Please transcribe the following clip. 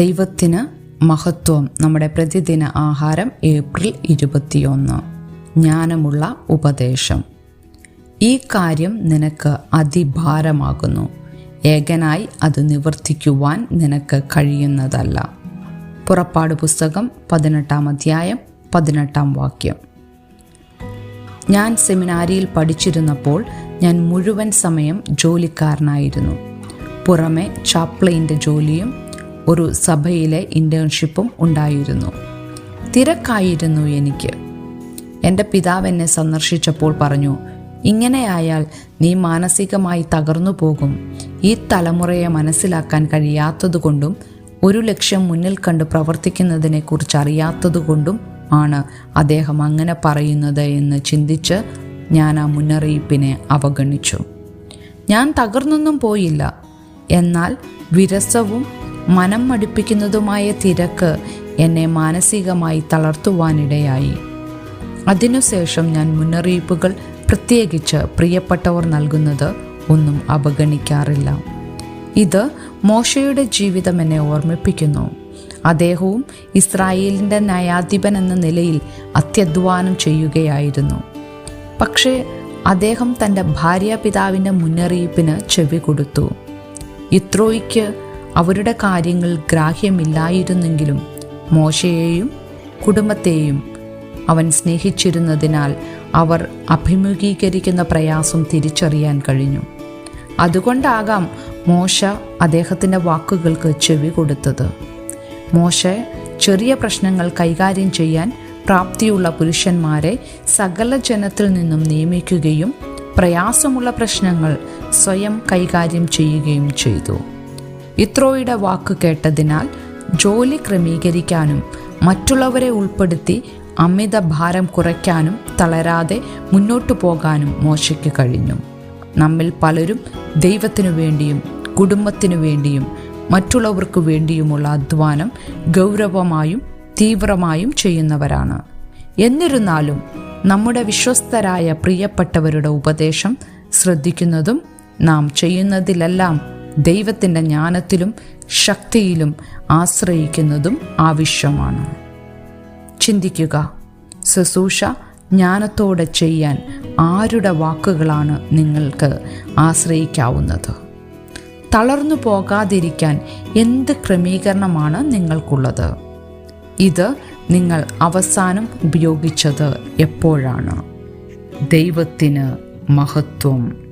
ദൈവത്തിന് മഹത്വം. നമ്മുടെ പ്രതിദിന ആഹാരം ഏപ്രിൽ ഇരുപത്തിയൊന്ന്. ജ്ഞാനമുള്ള ഉപദേശം. ഈ കാര്യം നിനക്ക് അതിഭാരമാകുന്നു. ഏകനായി അത് നിവർത്തിക്കുവാൻ നിനക്ക് കഴിയുന്നതല്ല. പുറപ്പാട് പുസ്തകം പതിനെട്ടാം അധ്യായം പതിനെട്ടാം വാക്യം. ഞാൻ സെമിനാരിയിൽ പഠിച്ചിരുന്നപ്പോൾ ഞാൻ മുഴുവൻ സമയം ജോലിക്കാരനായിരുന്നു. പുറമെ ചാപ്ലൈന്റെ ജോലിയും ഒരു സഭയിലെ ഇന്റേൺഷിപ്പും ഉണ്ടായിരുന്നു. തിരക്കായിരുന്നു എനിക്ക്. എന്റെ പിതാവ് എന്നെ സന്ദർശിച്ചപ്പോൾ പറഞ്ഞു ഇങ്ങനെയായാൽ നീ മാനസികമായി തകർന്നു പോകും. ഈ തലമുറയെ മനസ്സിലാക്കാൻ കഴിയാത്തതുകൊണ്ടും ഒരു ലക്ഷ്യം മുന്നിൽ കണ്ട് പ്രവർത്തിക്കുന്നതിനെക്കുറിച്ച് അറിയാത്തതുകൊണ്ടും ആണ് അദ്ദേഹം അങ്ങനെ പറയുന്നത് എന്ന് ചിന്തിച്ച് ഞാൻ ആ മുന്നറിയിപ്പിനെ അവഗണിച്ചു. ഞാൻ തകർന്നൊന്നും പോയില്ല. എന്നാൽ വിരസവും മനം മടുപ്പിക്കുന്നതുമായ തിരക്ക് എന്നെ മാനസികമായി തളർത്തുവാനിടയായി. അതിനുശേഷം ഞാൻ മുന്നറിയിപ്പുകൾ പ്രത്യേകിച്ച് പ്രിയപ്പെട്ടവർ നൽകുന്നത് ഒന്നും അവഗണിക്കാറില്ല. ഇത് മോശയുടെ ജീവിതം എന്നെ ഓർമ്മിപ്പിക്കുന്നു. അദ്ദേഹവും ഇസ്രായേലിന്റെ ന്യായാധിപൻ എന്ന നിലയിൽ അത്യധ്വാനം ചെയ്യുകയായിരുന്നു. പക്ഷേ അദ്ദേഹം തന്റെ ഭാര്യാപിതാവിന്റെ മുന്നറിയിപ്പിന് ചെവി കൊടുത്തു. ഇത്രോയ്ക്ക് അവരുടെ കാര്യങ്ങൾ ഗ്രാഹ്യമില്ലായിരുന്നെങ്കിലും മോശയെയും കുടുംബത്തെയും അവൻ സ്നേഹിച്ചിരുന്നതിനാൽ അവർ അഭിമുഖീകരിക്കുന്ന പ്രയാസം തിരിച്ചറിയാൻ കഴിഞ്ഞു. അതുകൊണ്ടാകാം മോശ അദ്ദേഹത്തിന്റെ വാക്കുകൾക്ക് ചെവി കൊടുത്തത്. മോശ ചെറിയ പ്രശ്നങ്ങൾ കൈകാര്യം ചെയ്യാൻ പ്രാപ്തിയുള്ള പുരുഷന്മാരെ സകല ജനത്തിൽ നിന്നും നിയമിക്കുകയും പ്രയാസമുള്ള പ്രശ്നങ്ങൾ സ്വയം കൈകാര്യം ചെയ്യുകയും ചെയ്തു. ഇത്രോയുടെ വാക്ക് കേട്ടതിനാൽ ജോലി ക്രമീകരിക്കാനും മറ്റുള്ളവരെ ഉൾപ്പെടുത്തി അമിത ഭാരം കുറയ്ക്കാനും തളരാതെ മുന്നോട്ടു പോകാനും മോശയ്ക്ക് കഴിഞ്ഞു. നമ്മിൽ പലരും ദൈവത്തിനു വേണ്ടിയും കുടുംബത്തിനു വേണ്ടിയും മറ്റുള്ളവർക്ക് വേണ്ടിയുമുള്ള അധ്വാനം ഗൗരവമായും തീവ്രമായും ചെയ്യുന്നവരാണ്. എന്നിരുന്നാലും നമ്മുടെ വിശ്വസ്തരായ പ്രിയപ്പെട്ടവരുടെ ഉപദേശം ശ്രദ്ധിക്കുന്നതും നാം ചെയ്യുന്നതിലെല്ലാം ദൈവത്തിന്റെ ജ്ഞാനത്തിലും ശക്തിയിലും ആശ്രയിക്കുന്നതും ആവശ്യമാണ്. ചിന്തിക്കുക ശുശ്രൂഷ ജ്ഞാനത്തോടെ ചെയ്യാൻ ആരുടെ വാക്കുകളാണ് നിങ്ങൾക്ക് ആശ്രയിക്കാവുന്നത്? തളർന്നു പോകാതിരിക്കാൻ എന്ത് ക്രമീകരണമാണ് നിങ്ങൾക്കുള്ളത്? ഇത് നിങ്ങൾ അവസാനം ഉപയോഗിച്ചത് എപ്പോഴാണ്? ദൈവത്തിന് മഹത്വം.